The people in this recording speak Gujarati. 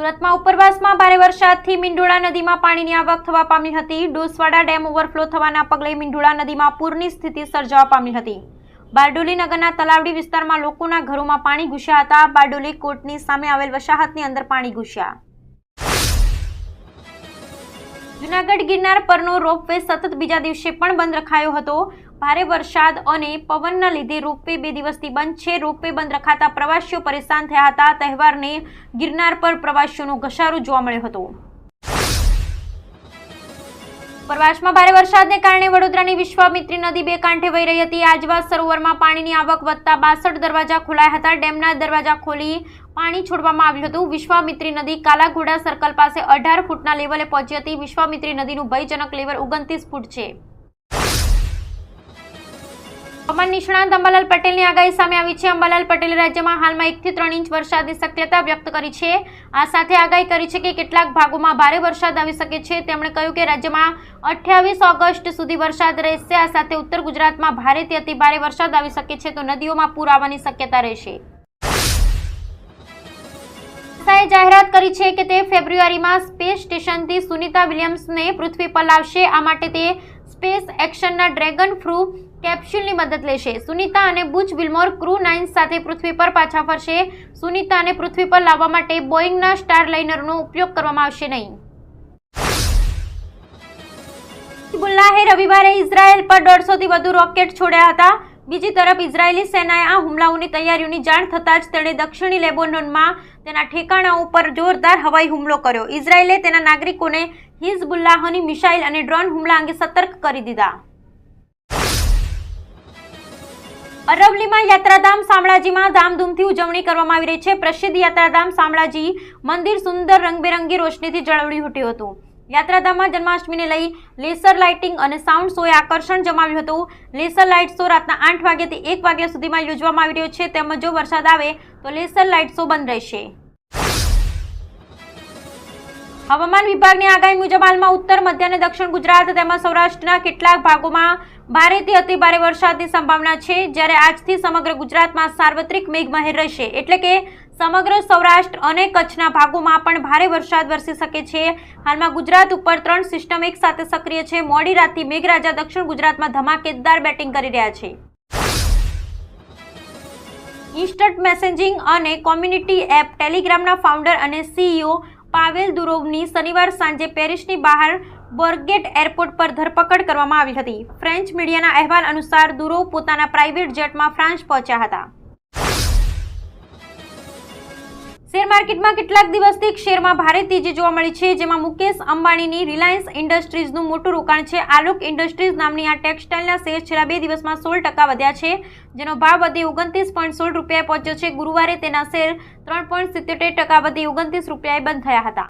સુરતમાં ઉપરવાસમાં ભારે વરસાદથી મીંડોળા નદીમાં પાણીની આવક થવા પામી હતી. ડોસવાડા ડેમ ઓવરફ્લો થવાના પગલે મીંડોળા નદીમાં પૂરની સ્થિતિ સર્જાવા પામી હતી. બારડોલી નગરના તલાવડી વિસ્તારમાં લોકોના ઘરોમાં પાણી ઘૂસ્યા હતા. બારડોલી કોર્ટની સામે આવેલ વસાહતની અંદર પાણી ઘૂસ્યા. જુનાગઢ ગિરનાર પરનો રોપવે સતત બીજા દિવસે પણ બંધ રખાયો હતો. ભારે વરસાદ અને પવનના લીધે રોપવે બે દિવસથી બંધ છે. રોપવે બંધ રખાતા પ્રવાસીઓ પરેશાન થયા હતા. તહેવારને ગિરનાર પર પ્રવાસીઓનો ઘસારો જોવા મળ્યો હતો. ઉપરવાસમાં ભારે વરસાદને કારણે વડોદરાની વિશ્વામિત્રી નદી બે કાંઠે વહી રહી હતી. આજવા સરોવરમાં પાણીની આવક વધતા બાસઠ દરવાજા ખોલાયા હતા. ડેમના દરવાજા ખોલી પાણી છોડવામાં આવ્યું હતું. વિશ્વામિત્રી નદી કાલાઘોડા સર્કલ પાસે અઢાર ફૂટના લેવલે પહોંચી હતી. વિશ્વામિત્રી નદીનું ભયજનક લેવલ ઓગણત્રીસ ફૂટ છે. હવામાન નિષ્ણાંત અંબાલાલ પટેલની આગાહી સામે આવી છે. અંબાલાલ પટેલે રાજ્યમાં હાલમાં એકથી ત્રણ ઇંચ વરસાદની શક્યતા વ્યક્ત કરી છે. આ સાથે આગાહી કરી છે કે કેટલાક ભાગોમાં ભારે વરસાદ આવી શકે છે. તેમણે કહ્યું કે રાજ્યમાં અઠ્યાવીસ ઓગસ્ટ સુધી વરસાદ રહેશે. આ સાથે ઉત્તર ગુજરાતમાં ભારેથી અતિભારે વરસાદ આવી શકે છે તો નદીઓમાં પૂર આવવાની શક્યતા રહેશે. નાસાએ જાહેરાત કરી છે કે તે ફેબ્રુઆરીમાં સ્પેસ સ્ટેશનથી સુનિતા વિલિયમ્સને પૃથ્વી પર લાવશે. આ માટે તે સ્પેસ એક્શનના ડ્રેગન ફ્રૂ કેપ્સ્યુલની મદદ લેશે. સુનિતા અને બુચ વિલ્મોર ક્રૂ નાઇન સાથે પૃથ્વી પર પાછા ફરશે. સુનિતાને પૃથ્વી પર લાવવા માટે બોઈંગના સ્ટારલાઇનરનો ઉપયોગ કરવામાં આવશે નહીં. હિઝબુલ્લાહે રવિવારે ઇઝરાયેલ પર દોઢસોથી વધુ રોકેટ છોડ્યા હતા. બીજી તરફ ઇઝરાયેલી સેનાએ આ હુમલાઓની તૈયારીઓની જાણ થતાં જ તેણે દક્ષિણી લેબોનોનમાં તેના ઠેકાણાઓ પર જોરદાર હવાઈ હુમલો કર્યો. ઇઝરાયેલે તેના નાગરિકોને હિઝબુલ્લાહની મિસાઇલ અને ડ્રોન હુમલા અંગે સતર્ક કરી દીધા. અરવલીમાં યાત્રાધામ શામળાજીમાં ધામધૂમથી ઉજવણી કરવામાં આવી રહી છે. પ્રસિદ્ધ યાત્રાધામ શામળાજી મંદિર સુંદર રંગબેરંગી રોશનીથી જળવડી ઉઠ્યું હતું. યાત્રાધામમાં જન્માષ્ટમીને લઈ લેસર લાઇટિંગ અને સાઉન્ડ શોએ આકર્ષણ જમાવ્યું હતું. લેસર લાઇટ શો રાતના આઠ વાગ્યાથી એક વાગ્યા સુધીમાં યોજવામાં આવી રહ્યો છે. તેમજ જો વરસાદ આવે તો લેસર લાઇટ શો બંધ રહેશે. હવામાન વિભાગની આગાહી મુજબ હાલમાં ઉત્તર, મધ્ય અને દક્ષિણ ગુજરાત તેમજ સૌરાષ્ટ્રના કેટલાક ભાગોમાં ભારેથી અતિ ભારે વરસાદની સંભાવના છે. જ્યારે આજથી સમગ્ર ગુજરાતમાં સાર્વત્રિક મેઘમહેર રહેશે. એટલે કે સમગ્ર સૌરાષ્ટ્ર અને કચ્છના ભાગોમાં પણ ભારે વરસાદ વરસી શકે છે. હાલમાં ગુજરાત ઉપર ત્રણ સિસ્ટમ એક સાથે સક્રિય છે. મોડી રાતથી મેઘરાજા દક્ષિણ ગુજરાતમાં ધમાકેદાર બેટિંગ કરી રહ્યા છે. ઇન્સ્ટન્ટ મેસેજિંગ અને કોમ્યુનિટી એપ ટેલિગ્રામના ફાઉન્ડર અને સીઈઓ પાવેલ દુરોવની શનિવાર સાંજે પેરિસની બહાર બોર્ગેટ એરપોર્ટ પર ધરપકડ કરવામાં આવી હતી. ફ્રેન્ચ મીડિયાના અહેવાલ અનુસાર દુરોવ પોતાના પ્રાઇવેટ જેટમાં ફ્રાન્સ પહોંચ્યા હતા. શેર માર્કેટમાં કેટલાક દિવસથી શેરમાં ભારે તેજી જોવા મળી છે, જેમાં મુકેશ અંબાણીની રિલાયન્સ ઇન્ડસ્ટ્રીઝનું મોટું રોકાણ છે. આલોક ઇન્ડસ્ટ્રીઝ નામની આ ટેક્સટાઇલના શેર છેલ્લા બે દિવસમાં સોળ ટકા વધ્યા છે, જેનો ભાવ વધી ઓગણત્રીસ પોઈન્ટ સોળ રૂપિયાએ પહોંચ્યો છે. ગુરુવારે તેના શેર ત્રણ પોઈન્ટ સિત્તોતેર ટકા વધી ઓગણત્રીસ રૂપિયાએ બંધ થયા હતા.